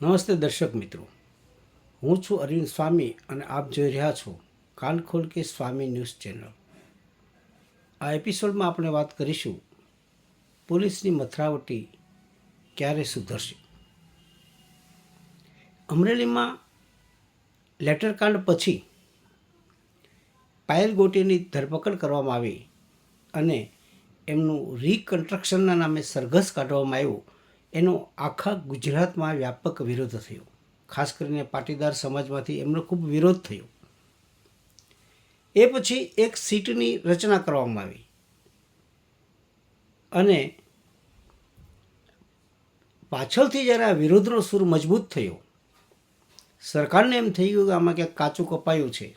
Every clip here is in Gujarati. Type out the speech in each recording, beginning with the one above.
નમસ્તે દર્શક મિત્રો. હું છું અરવિંદ સ્વામી અને આપ જોઈ રહ્યા છો કાન ખોલ કે સ્વામી ન્યૂઝ ચેનલ. આ એપિસોડમાં આપણે વાત કરીશું પોલીસની મથરાવટી ક્યારે સુધરશે? અમરેલીમાં લેટરકાંડ પછી પાયલ ગોટીની ધરપકડ કરવામાં આવી અને એમનું રિકન્સ્ટ્રક્શનના નામે સરઘસ કાઢવામાં આવ્યું. એનો આખા ગુજરાતમાં વ્યાપક વિરોધ થયો. ખાસ કરીને પાટીદાર સમાજમાંથી એમનો ખૂબ વિરોધ થયો. એ પછી એક સીટની રચના કરવામાં આવી. અને પાછળથી જ્યારે આ વિરોધનો સૂર મજબૂત થયો, સરકારને એમ થઈ ગયું કે આમાં ક્યાંક કાચું કપાયું છે.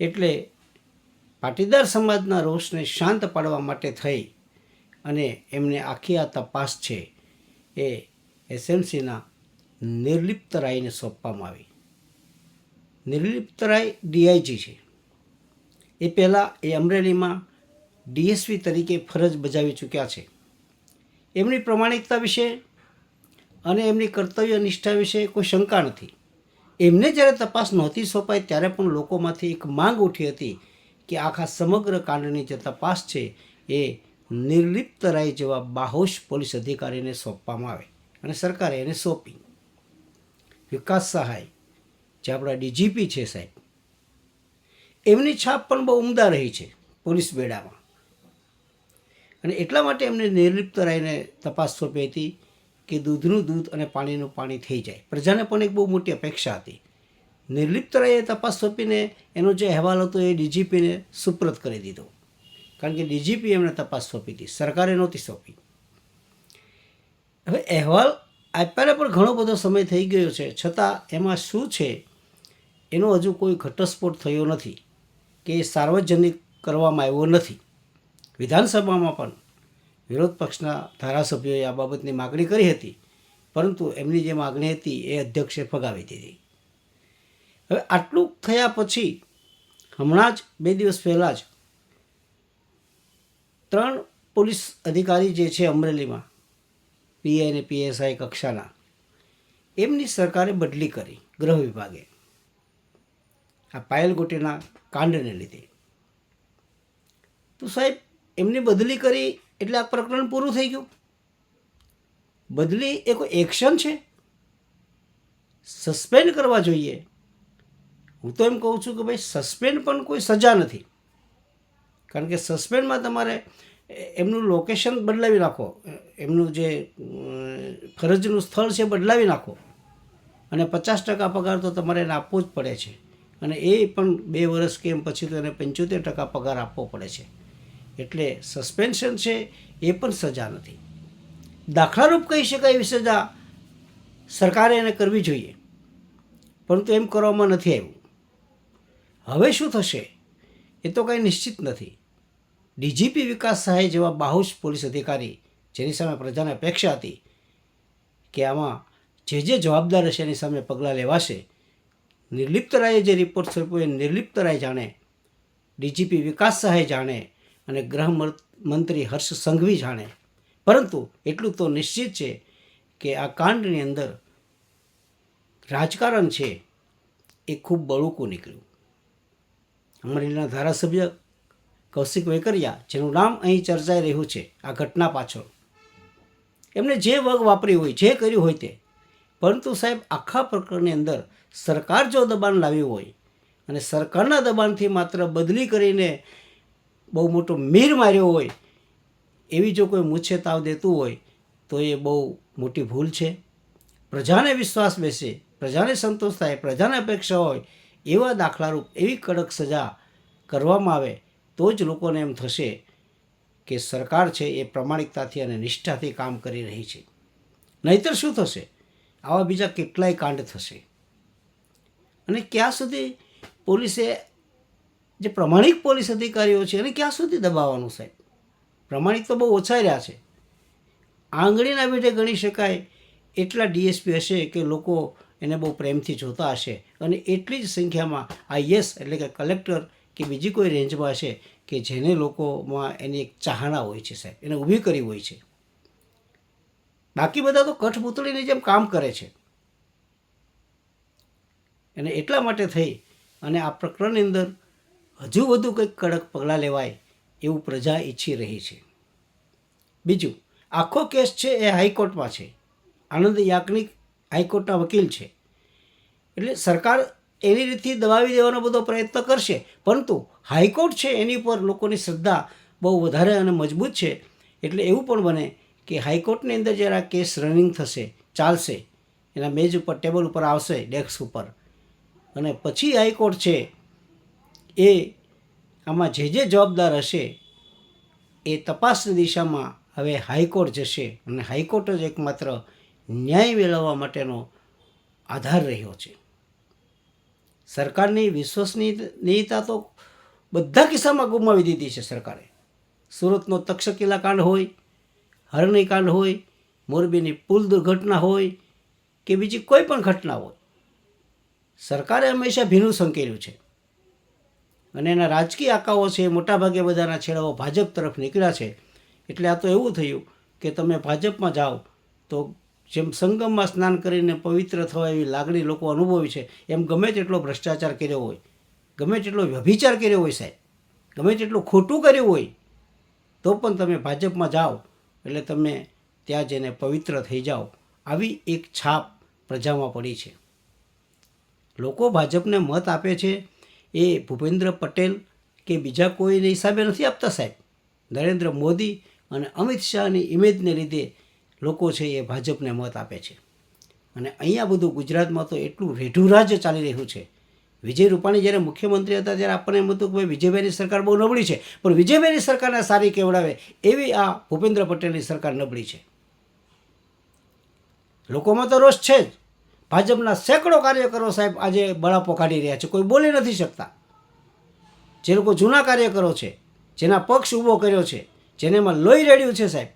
એટલે પાટીદાર સમાજના રોષને શાંત પાડવા માટે થઈ અને એમને આખી આ તપાસ છે એ એસએમસીના નિર્લિપ્ત રાયને સોંપવામાં આવી. નિર્લિપ્ત રાય ડીઆઈજી છે. એ પહેલાં એ અમરેલીમાં ડીએસપી તરીકે ફરજ બજાવી ચૂક્યા છે. એમની પ્રમાણિકતા વિશે અને એમની કર્તવ્ય નિષ્ઠા વિશે કોઈ શંકા નથી. એમને જ્યારે તપાસ નહોતી સોંપાઈ ત્યારે પણ લોકોમાંથી એક માંગ ઉઠી હતી કે આખા સમગ્ર કાંડની જે તપાસ છે એ નિર્લિપ્ત રાય જેવા બાહોશ પોલીસ અધિકારીને સોંપવામાં આવે અને સરકારે એને સોંપી. વિકાસ સહાય, જે આપણા ડીજીપી છે સાહેબ, એમની છાપ પણ બહુ ઉમદા રહી છે પોલીસ બેડામાં. અને એટલા માટે એમને નિર્લિપ્ત રાયને તપાસ સોંપી હતી કે દૂધનું દૂધ અને પાણીનું પાણી થઈ જાય. પ્રજાને પણ એક બહુ મોટી અપેક્ષા હતી. નિર્લિપ્ત રાયે તપાસ સોંપીને એનો જે અહેવાલ હતો એ ડીજીપીને સુપ્રત કરી દીધો. કારણ કે ડીજીપી એમને તપાસ સોંપી હતી, સરકારે નહોતી સોંપી. હવે અહેવાલ આપ્યાને પણ ઘણો બધો સમય થઈ ગયો છે. છતાં એમાં શું છે? એનો હજુ કોઈ ઘટસ્ફોટ થયો નથી કે સાર્વજનિક કરવામાં આવ્યો નથી. વિધાનસભામાં પણ વિરોધ પક્ષના ધારાસભ્યોએ આ બાબતની માગણી કરી હતી, પરંતુ એમની જે માગણી હતી એ અધ્યક્ષે ફગાવી દીધી. હવે આટલું થયા પછી હમણાં જ બે દિવસ પહેલાં જ ત્રણ પોલીસ અધિકારી જે છે અમરેલીમાં, પીઆઈ અને પીએસઆઈ કક્ષાના, એમની સરકારે બદલી કરી ગૃહ વિભાગે. આ પાયલ ગોટીના કાંડને લીધે. તો સાહેબ, એમની બદલી કરી એટલે આ પ્રકરણ પૂરું થઈ ગયું. બદલી એ કોઈ એક્શન છે? સસ્પેન્ડ કરવા જોઈએ. હું તો એમ કહું છું કે ભાઈ, સસ્પેન્ડ પણ કોઈ સજા નથી. કારણ કે સસ્પેન્ડમાં તમારે એમનું લોકેશન બદલાવી નાખો. એમનું જે ફરજનું સ્થળ છે બદલાવી નાખો. અને પચાસ ટકા પગાર તો તમારે એને આપવો જ પડે છે. અને એ પણ બે વર્ષ કે એમ પછી તો એને પંચોતેર ટકા પગાર આપવો પડે છે. એટલે સસ્પેન્શન છે એ પણ સજા નથી. દાખલારૂપ કહી શકાય એવી સજા સરકારે એને કરવી જોઈએ. પરંતુ એમ કરવામાં નથી આવ્યું. હવે શું થશે? એ તો કાંઈ નિશ્ચિત નથી. ડીજીપી વિકાસ સહાય જેવા બાહુશ પોલીસ અધિકારી જેની સામે પ્રજાને અપેક્ષા હતી કે આમાં જે જે જવાબદાર હશે એની સામે પગલાં લેવાશે, નિર્લિપ્ત રાયે જે રિપોર્ટ સોંપ્યો એ નિર્લિપ્ત રાય જાણે, ડીજીપી વિકાસ સહાય જાણે અને ગૃહ મંત્રી હર્ષ સંઘવી જાણે. પરંતુ એટલું તો નિશ્ચિત છે કે આ કાંડની અંદર રાજકારણ છે એ ખૂબ બળુકું નીકળ્યું. અમરેલીના ધારાસભ્ય કૌશિક વેકરિયા, જેનું નામ અહીં ચર્ચાઈ રહ્યું છે, આ ઘટના પાછળ. એમણે જે વગ વાપરી હોય, જે કર્યું હોય તે. પરંતુ સાહેબ, આખા પ્રકરણની અંદર સરકાર જો દબાણ લાવ્યું હોય, અને સરકારના દબાણથી માત્ર બદલી કરીને બહુ મોટો મીર માર્યો હોય, એવી જો કોઈ મૂછે તાવ દેતું હોય, તો એ બહુ મોટી ભૂલ છે. પ્રજાને વિશ્વાસ બેસે, પ્રજાને સંતોષ થાય, પ્રજાને અપેક્ષા હોય એવા દાખલારૂપ એવી કડક સજા કરવામાં આવે તો જ લોકોને એમ થશે કે સરકાર છે એ પ્રમાણિકતાથી અને નિષ્ઠાથી કામ કરી રહી છે. નહીતર શું થશે? આવા બીજા કેટલાય કાંડ થશે. અને ક્યાં સુધી પોલીસે જે પ્રમાણિક પોલીસ અધિકારીઓ છે એને ક્યાં સુધી દબાવવાનું સાહેબ? પ્રમાણિક તો બહુ ઓછા રહ્યા છે. આંગળીના બેઠે ગણી શકાય એટલા ડીએસપી હશે કે લોકો એને બહુ પ્રેમથી જોતા હશે. અને એટલી જ સંખ્યામાં આઈએસ એટલે કે કલેક્ટર કે બીજી કોઈ રેન્જમાં હશે કે જેને લોકોમાં એની એક ચાહના હોય છે સાહેબ. એને ઊભી કરી હોય છે. બાકી બધા તો કઠપૂતળીની જેમ કામ કરે છે. અને એટલા માટે થઈ અને આ પ્રકરણની અંદર હજુ વધુ કંઈક કડક પગલાં લેવાય એવું પ્રજા ઈચ્છી રહી છે. બીજું, આખો કેસ છે એ હાઈકોર્ટમાં છે. આનંદ યાજ્ઞિક હાઈકોર્ટના વકીલ છે. એટલે સરકાર એની રીતથી દબાવી દેવાનો બધો પ્રયત્ન કરશે. પરંતુ હાઈકોર્ટ છે એની પર લોકોની શ્રદ્ધા બહુ વધારે અને મજબૂત છે. એટલે એવું પણ બને કે હાઈકોર્ટની અંદર જ્યારે આ કેસ રનિંગ થશે, ચાલશે, એના મેજ ઉપર, ટેબલ ઉપર આવશે, ડેસ્ક ઉપર. અને પછી હાઈકોર્ટ છે એ આમાં જે જે જવાબદાર હશે એ તપાસની દિશામાં હવે હાઈકોર્ટ જશે. અને હાઈકોર્ટ જ એકમાત્ર ન્યાય મેળવવા માટેનો આધાર રહ્યો છે. સરકારની વિશ્વસનીયતા તો બધા કિસ્સામાં ગુમાવી દીધી છે સરકારે. સુરતનો તક્ષશિલા કાંડ હોય, હરણી કાંડ હોય, મોરબીની પુલ દુર્ઘટના હોય કે બીજી કોઈ પણ ઘટના હોય, સરકારે હંમેશા ભીનું સંકેલ્યું છે. અને એના રાજકીય આકાઓ છે, મોટાભાગે બધાના છેડાઓ ભાજપ તરફ નીકળ્યા છે. એટલે આ તો એવું થયું કે તમે ભાજપમાં જાઓ તો જેમ સંગમમાં સ્નાન કરીને પવિત્ર થવા એવી લાગણી લોકો અનુભવી છે, એમ ગમે તેટલો ભ્રષ્ટાચાર કર્યો હોય, ગમે તેટલો વ્યભિચાર કર્યો હોય સાહેબ, ગમે તેટલું ખોટું કર્યું હોય, તો પણ તમે ભાજપમાં જાઓ, એટલે તમે ત્યાં જઈને પવિત્ર થઈ જાઓ. આવી એક છાપ પ્રજામાં પડી છે. લોકો ભાજપને મત આપે છે એ ભૂપેન્દ્ર પટેલ કે બીજા કોઈને હિસાબે નથી આપતા સાહેબ. નરેન્દ્ર મોદી અને અમિત શાહની ઇમેજને લીધે લોકો છે એ ભાજપને મત આપે છે. અને અહીંયા બધું ગુજરાતમાં તો એટલું રેઢું રાજ્ય ચાલી રહ્યું છે. વિજય રૂપાણી જ્યારે મુખ્યમંત્રી હતા ત્યારે આપણને એમ હતું કે ભાઈ વિજયભાઈની સરકાર બહુ નબળી છે. પણ વિજયભાઈની સરકારને સારી કેવડાવે એવી આ ભૂપેન્દ્ર પટેલની સરકાર નબળી છે. લોકોમાં તો રોષ છે જ. ભાજપના સેંકડો કાર્યકરો સાહેબ આજે બળાપો કાઢી રહ્યા છે. કોઈ બોલી નથી શકતા. જે લોકો જૂના કાર્યકરો છે, જેના પક્ષ ઊભો કર્યો છે, જેને એમાં લોહી રેડ્યું છે સાહેબ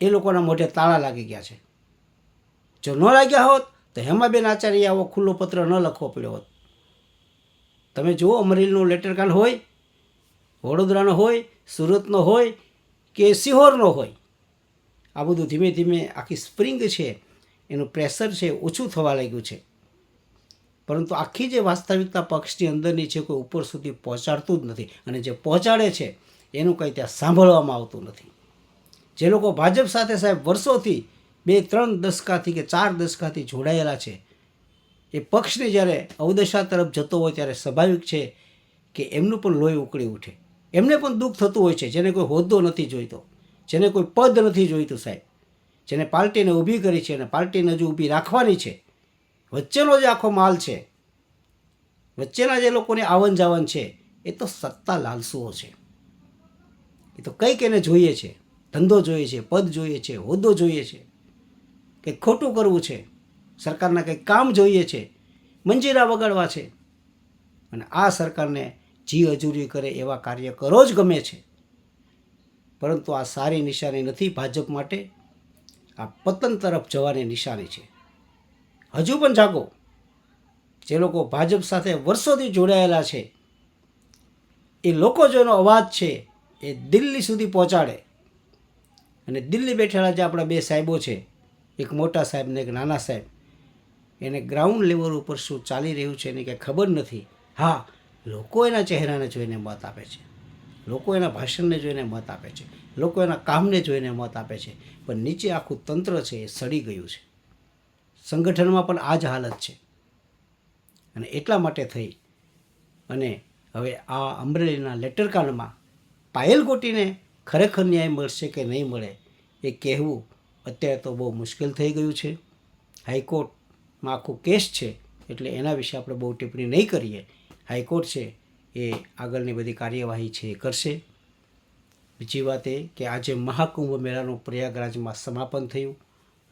એ લોકોના મોઢે તાળા લાગી ગયા છે. જો ન લાગ્યા હોત, તો હેમાબેન આચાર્ય આવો ખુલ્લો પત્ર ન લખવો પડ્યો હોત. તમે જુઓ, અમરેલીનો લેટરકાંડ હોય, વડોદરાનો હોય, સુરતનો હોય, કે સિહોરનો હોય, આ બધું ધીમે ધીમે આખી સ્પ્રિંગ છે, એનું પ્રેશર છે, ઓછું થવા લાગ્યું છે. પરંતુ આખી જે વાસ્તવિકતા પક્ષની અંદરની છે, કોઈ ઉપર સુધી પહોંચાડતું જ નથી. અને જે પહોંચાડે છે, એનું કંઈ ત્યાં સાંભળવામાં આવતું નથી. જે લોકો ભાજપ સાથે સાહેબ વર્ષોથી બે ત્રણ દશકાથી કે ચાર દશકાથી જોડાયેલા છે, એ પક્ષને જ્યારે અવદશા તરફ જતો હોય ત્યારે સ્વાભાવિક છે કે એમનું પણ લોહી ઉકળી ઉઠે. એમને પણ દુઃખ થતું હોય છે, જેને કોઈ હોદ્દો નથી જોઈતો, જેને કોઈ પદ નથી જોઈતું સાહેબ, જેને પાર્ટીને ઊભી કરી છે અને પાર્ટીને હજુ ઊભી રાખવાની છે. વચ્ચેનો જે આખો માલ છે, વચ્ચેના જે લોકોને આવન જાવન છે, એ તો સત્તા લાલસુઓ છે. એ તો કંઈક એને જોઈએ છે. ધંધો જોઈએ છે, પદ જોઈએ છે, હોદ્દો જોઈએ છે કંઈક ખોટું કરવું છે, સરકારના કંઈક કામ જોઈએ છે, મંજીરા વગાડવા છે. અને આ સરકારને જી હજૂરી કરે એવા કાર્યકરો જ ગમે છે. પરંતુ આ સારી નિશાની નથી ભાજપ માટે. આ પતન તરફ જવાની નિશાની છે. હજુ પણ જાગો. જે લોકો ભાજપ સાથે વર્ષોથી જોડાયેલા છે, એ લોકો જેનો અવાજ છે એ દિલ્હી સુધી પહોંચાડે. અને દિલ્હી બેઠેલા જે આપણા બે સાહેબો છે, એક મોટા સાહેબ ને એક નાના સાહેબ, એને ગ્રાઉન્ડ લેવલ ઉપર શું ચાલી રહ્યું છે એને કંઈ ખબર નથી. હા, લોકો એના ચહેરાને જોઈને મત આપે છે. લોકો એના ભાષણને જોઈને મત આપે છે. લોકો એના કામને જોઈને મત આપે છે. પણ નીચે આખું તંત્ર છે એ સડી ગયું છે. સંગઠનમાં પણ આ જ હાલત છે. અને એટલા માટે થઈ અને હવે આ અમરેલીના લેટરકાંડમાં પાયલ ગોટીને ખરેખર ન્યાય મળશે કે નહીં મળે એ કહેવું અત્યારે તો બહુ મુશ્કેલ થઈ ગયું છે. હાઈકોર્ટમાં આખો કેસ છે એટલે એના વિશે આપણે બહુ ટિપ્પણી નહીં કરીએ. હાઈકોર્ટ છે એ આગળની બધી કાર્યવાહી છે એ કરશે. બીજી વાત એ કે આજે મહાકુંભ મેળાનું પ્રયાગરાજમાં સમાપન થયું.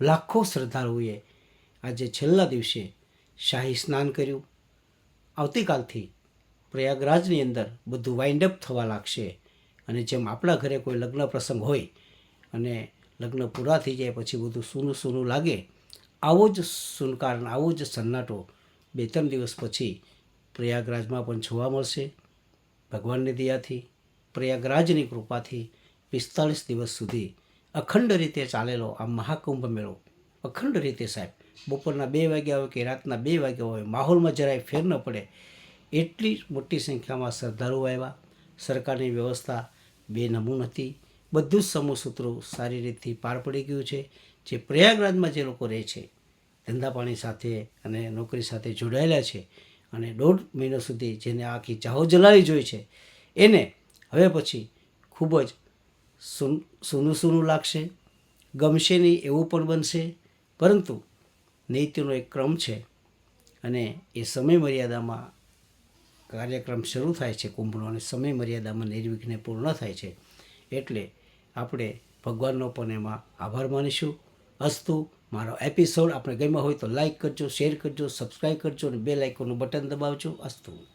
લાખો શ્રદ્ધાળુઓએ આજે છેલ્લા દિવસે શાહી સ્નાન કર્યું. આવતીકાલથી પ્રયાગરાજની અંદર બધું વાઇન્ડ અપ થવા લાગશે. અને જેમ આપણા ઘરે કોઈ લગ્ન પ્રસંગ હોય અને લગ્ન પૂરા થઈ જાય પછી બધું સૂનું સૂનું લાગે, આવો જ સુનકાર આવો જ સન્નાટો બે ત્રણ દિવસ પછી પ્રયાગરાજમાં પણ જોવા મળશે. ભગવાનની દયાથી, પ્રયાગરાજની કૃપાથી પિસ્તાળીસ દિવસ સુધી અખંડ રીતે ચાલેલો આ મહાકુંભ મેળો. અખંડ રીતે સાહેબ, બપોરના બે વાગ્યા હોય કે રાતના બે વાગ્યા હોય, માહોલમાં જરાય ફેર ન પડે. એટલી મોટી સંખ્યામાં શ્રદ્ધાળુઓ આવ્યા. સરકારની વ્યવસ્થા બે નમૂન હતી. બધું જ સમૂહસૂત્રો સારી રીતથી પાર પડી ગયું છે. જે પ્રયાગરાજમાં જે લોકો રહે છે, ધંધા પાણી સાથે અને નોકરી સાથે જોડાયેલા છે અને દોઢ મહિનો સુધી જેને આખી ચાહો જલાવી જોઈ છે, એને હવે પછી ખૂબ જ સૂન સૂનું સૂનું લાગશે. ગમશે નહીં એવું પણ બનશે. પરંતુ નૈત્યનો એક ક્રમ છે અને એ સમય મર્યાદામાં કાર્યક્રમ શરૂ થાય છે કુંભનો અને સમય મર્યાદામાં નિર્વિઘ્ને પૂર્ણ થાય છે. એટલે આપણે ભગવાનનો પણ એમાં આભાર માનીશું. અસ્તુ, મારો એપિસોડ આપણે ગમ્યો હોય તો લાઈક કરજો શેર કરજો સબસ્ક્રાઈબ કરજો અને બે લાઇકોનું બટન દબાવજો. અસ્તુ.